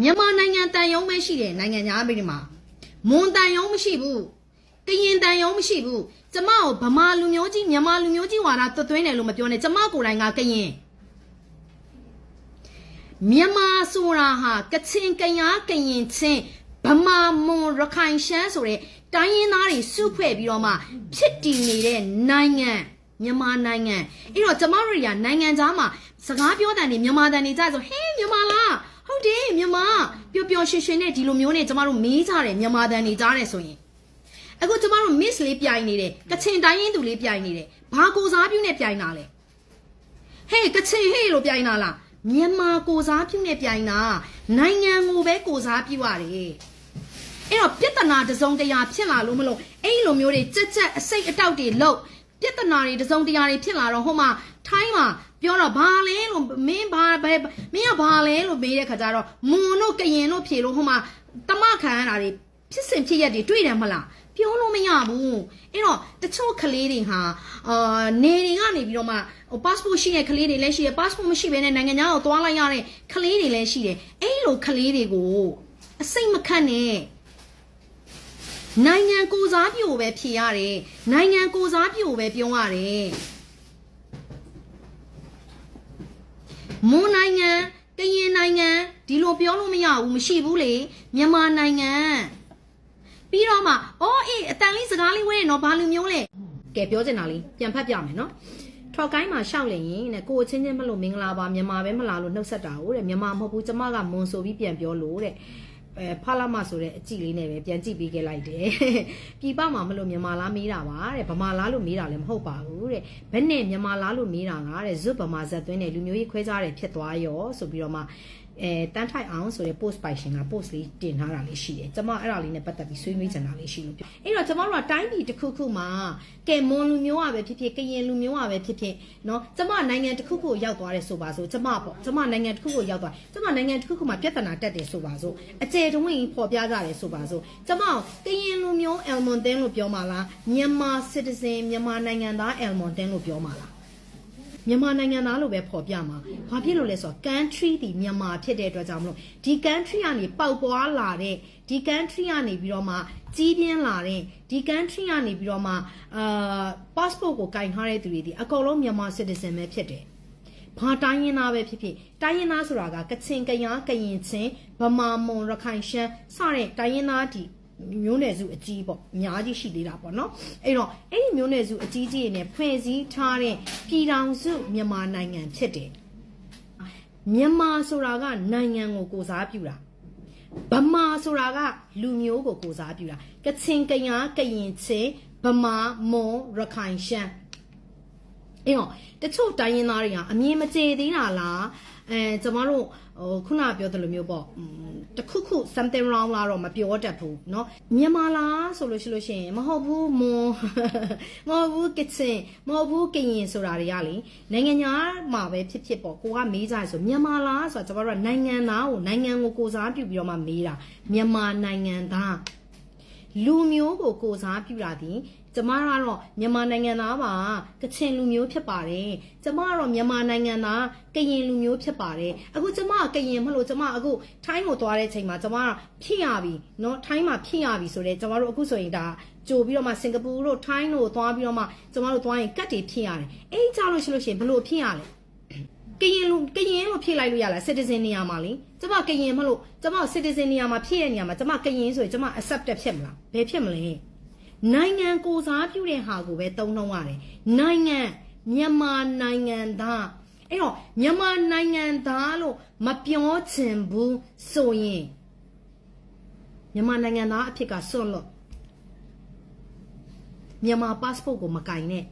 မြန်မာနိုင်ငံတန်ယုံပဲရှိတယ်နိုင်ငံသားပြည်မှာမွန်တန်ယုံမရှိဘူးကရင်တန်ယုံမရှိဘူးကျမကိုဗမာလူမျိုးကြီးမြန်မာလူမျိုးကြီးဝါဒသွတ်သွင်းတယ်လို့မပြောနဲ့ကျမကိုယ်တိုင်ကကရင်မြန်မာဆိုတာဟာကချင်ကရားကရင်ချင်းဗမာမွန်ရခိုင်ရှမ်းဆိုတဲ့တိုင်းရင်းသားတွေစုဖွဲ့ပြီးတော့မှဖြစ်တည်နေတဲ့နိုင်ငံမြန်မာနိုင်ငံအဲ့တော့ကျမတို့တွေကနိုင်ငံသားမှာစကားပြောတဲ့နေမြန်မာတန်နေကြဆိုဟေးမြန်မာလား ဟုတ်တယ်မြန်မာပျော်ပျော်ရွှင်ရွှင်နဲ့ဒီလိုမျိုးနဲ့ကျမတို့မေးကြတယ်မြန်မာတန်နေကြတယ်ဆိုရင်အခုကျမတို့ miss လေးပြိုင်နေတယ်ကချင်တိုင်းရင်းသူလေးပြိုင်နေတယ်ဘာကိုစားပြုနဲ့ပြိုင်တာလဲဟေးကချင်ဟေးလို့ပြိုင်တာလားမြန်မာကိုစားပြုနဲ့ပြိုင်တာနိုင်ငံကိုပဲကိုစားပြုရတယ်အဲ့တော့ပြဿနာတစ်စုံတရာဖြစ်လာလို့မလို့အဲ့လိုမျိုးတွေကြက်ကြက်အစိတ်အတောက်တွေလို့ ပြဿနာတွေတစ်စုံတရာတွေဖြစ်လာတော့ဟိုမှာထိုင်းမှာပြောတော့ဘာလဲလို့မင်းဘာဘယ်မင်းကဘာလဲလို့မေးတဲ့ခါကျတော့မွန်တို့ကရင်တို့ဖြေလို့ဟိုမှာတမခံရတာတွေဖြစ်စဉ်ဖြစ်ရက်တွေတွေ့တယ်မလားပြောလို့မရဘူးအဲ့တော့တချို့ကလေးတွေဟာအာနေတွေကနေပြီးတော့မှဟို passport ရှိတဲ့ကလေးတွေလည်းရှိတယ် passport မရှိဘဲနဲ့နိုင်ငံခြားကိုသွားလိုက်ရတဲ့ကလေးတွေလည်းရှိတယ်အဲ့လိုကလေးတွေကိုအစိတ်မခတ်နဲ့ နိုင်ငံကိုစားပြုကိုပဲဖြေရတယ်နိုင်ငံကိုစားပြုကိုပဲပြောရတယ်မွန်နိုင်ငံကရင်နိုင်ငံဒီလိုပြောလို့မရဘူးမရှိဘူးလေမြန်မာနိုင်ငံပြီးတော့မှအော်အေးအတန်လေးစကားလေးဝဲနော်ဘာလူမျိုးလဲကဲပြောချင်တာလေးပြန်ဖတ်ပြမယ်နော်ထောက်ကိုင်းမှာရှောက်လင်ရင်တဲ့ကိုအချင်းချင်းမလို့မင်္ဂလာပါမြန်မာပဲမလားလို့နှုတ်ဆက်တာဟုတ်တဲ့မြန်မာမဟုတ်ဘူးကျမကမွန်ဆိုပြီးပြန်ပြောလို့တဲ့ အဲဖလာမဆိုတဲ့အကြည့်လေးနဲ့ပဲပြန်ကြည့်ပေးခဲ့လိုက်တယ်ပြည်ပမှာမလို့မြန်မာလားမေးတာပါတဲ့ဗမာလားလို့မေးတာလည်းမဟုတ်ပါဘူးတဲ့ဘယ်နဲ့မြန်မာလားလို့မေးတာကတဲ့ဇွတ်ဗမာဇက်သွင်းတဲ့လူမျိုးရေးခွဲခြားတယ်ဖြစ်သွားရောဆိုပြီးတော့မှအဲတန်းထိုက်အောင်ဆိုတဲ့ post ပိုင်ရှင်က post လေးတင်ထားတာလေးရှိတယ်ကျွန်မအဲ့ဒါလေးနဲ့ပတ်သက်ပြီးဆွေးနွေးချင်တာလေးရှိလို့ပြောအဲ့တော့ကျွန်မတို့ကတိုင်းပြည်တစ်ခုခုမှာကဲမွန်လူမျိုးอ่ะပဲဖြစ်ဖြစ်ကရင်လူမျိုးอ่ะပဲဖြစ်ဖြစ်เนาะကျွန်မနိုင်ငံတစ်ခုခုကိုရောက်သွားတယ်ဆိုပါစို့ကျွန်မပေါ့ကျွန်မနိုင်ငံတစ်ခုခုကိုရောက်သွားကျွန်မနိုင်ငံတစ်ခုခုမှာပြဿနာတက်တယ်ဆိုပါစို့အကျယ်တဝင်းပေါ်ပြကြတယ်ဆိုပါစို့ကျွန်မကရင်လူမျိုး Elmonten လို့ပြောမှာလားမြန်မာ citizen မြန်မာနိုင်ငံသား Elmonten လို့ပြောမှာလား မြန်မာနိုင်ငံသားလို့ပဲဖော်ပြမှာဘာဖြစ်လို့လဲဆိုတော့ country ဒီမြန်မာဖြစ်တဲ့အတွက်ကြောင့်မလို့ဒီ country ကနေပေါက်ပွားလာတဲ့ဒီ country ကနေပြီးတော့မှကြီးပြင်းလာတဲ့ဒီ country ကနေပြီးတော့မှအာ passport ကိုကင်ထားတဲ့သူတွေဒီအကုန်လုံးမြန်မာ citizen ပဲဖြစ်တယ်ဘာတိုင်းရင်းသားပဲဖြစ်ဖြစ်တိုင်းရင်းသားဆိုတာကကချင်ကရားကရင်ချင်းဗမာမွန်ရခိုင်ရှမ်းစတဲ့တိုင်းရင်းသားဒီ မျိုးနွယ်စုအကြီးပေါ့အများကြီးရှိသေးတာပေါ့နော်အဲ့တော့အဲ့ဒီမျိုးနွယ်စုအကြီးကြီးတွေနဲ့ဖွဲ့စည်းထားတဲ့ပြည်ထောင်စုမြန်မာနိုင်ငံဖြစ်တယ်မြန်မာဆိုတာကနိုင်ငံကိုကိုစားပြုတာဗမာဆိုတာကလူမျိုးကိုကိုစားပြုတာကချင်ကရားကရင်ချင်းဗမာမွန်ရခိုင်ရှမ်း အဲ့တော့တချို့တိုင်းရင်းသားတွေကအမြင်မကျေသေးတာလားအဲကျမတို့ဟိုခုနပြောသလိုမျိုးပေါ့อืมတခုခု something wrong လာတော့မပြောတတ်ဘူးเนาะမြန်မာလားဆိုလို့ရှိလို့ရှိရင်မဟုတ်ဘူးမွန် မဟုတ်ဘူးကချင်မဟုတ်ဘူးကရင်ဆိုတာတွေကလေနိုင်ငံညာမှာပဲဖြစ်ဖြစ်ပေါ့ကိုကမေးကြရဆိုမြန်မာလားဆိုတာကျမတို့ကနိုင်ငံသားကိုနိုင်ငံကိုကိုစားပြုပြီးတော့မှမေးတာမြန်မာနိုင်ငံသား လူမျိုးကိုကိုစားပြုတာဒီကျမကတော့မြန်မာနိုင်ငံသားပါကချင်လူမျိုးဖြစ်ပါတယ်ကျမကတော့မြန်မာနိုင်ငံသားကရင်လူမျိုးဖြစ်ပါတယ်အခုကျမကကရင်မလို့ကျမအခုထိုင်းကိုသွားတဲ့ချိန်မှာကျမကဖြစ်ရပြီเนาะထိုင်းမှာဖြစ်ရပြီဆိုတော့ကျမတို့အခုဆိုရင်ဒါကြိုပြီးတော့မှစင်ကာပူတို့ထိုင်းတို့သွားပြီးတော့မှကျမတို့သွားရင်ကတ်တွေဖြစ်ရတယ်အဲ့ကြလို့ရှိလို့ရှိရင်ဘလို့ဖြစ်ရလဲ ကရင်လူကရင်လို့ဖြည့်လိုက်လို့ရလား citizen နေရာမှာလေကျမကရင်မလို့ကျမ citizen နေရာမှာဖြည့်တဲ့နေရာမှာကျမကရင်ဆိုရင်ကျမ accepted ဖြစ်မလားဘယ်ဖြစ်မလဲနိုင်ငံကိုစားပြုတဲ့ဟာကိုပဲသုံးနှုံးရတယ်နိုင်ငံမြန်မာနိုင်ငံသားအဲ့တော့မြန်မာနိုင်ငံသားလို့မပြောချင်ဘူးဆိုရင်မြန်မာနိုင်ငံသားအဖြစ်ကစွန့်လို့မြန်မာ passport ကိုမကင်နဲ့